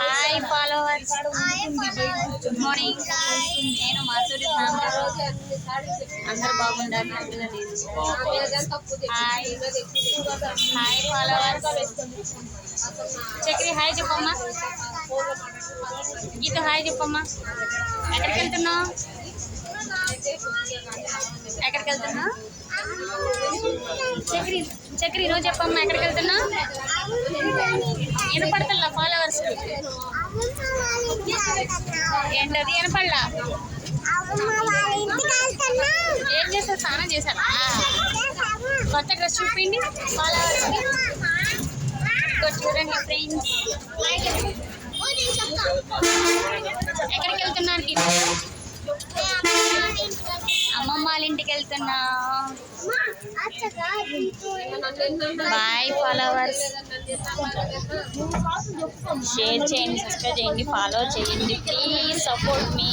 Hi followers. Good morning నేను మాసూరి సాంబార్ అందరు నేను. Hi hi followers Chakri hi చెప్పమ్మా. గీత హాయ్ చెప్పమ్మా. ఎక్కడికి వెళ్తున్నావు ఎక్కడికి వెళ్తున్నావు చక్రి చక్రి నువ్వు చెప్పమ్మా ఎక్కడికి వెళ్తున్నావు వినపడతల్లా ఫాలోవర్స్ ఏంటది వినపడలా? ఏం చేస్తా స్నానం చేశారా? కొత్త డ్రెస్ చూపిండి ఫాలోవర్స్ చూడండి ఫ్రెండ్స్ ఎక్కడికి వెళ్తున్నారు? బాయ్ ఫాలోవర్స్ షేర్ చేయండి సబ్స్క్రైబ్ చేయండి ఫాలో చేయండి. Please support me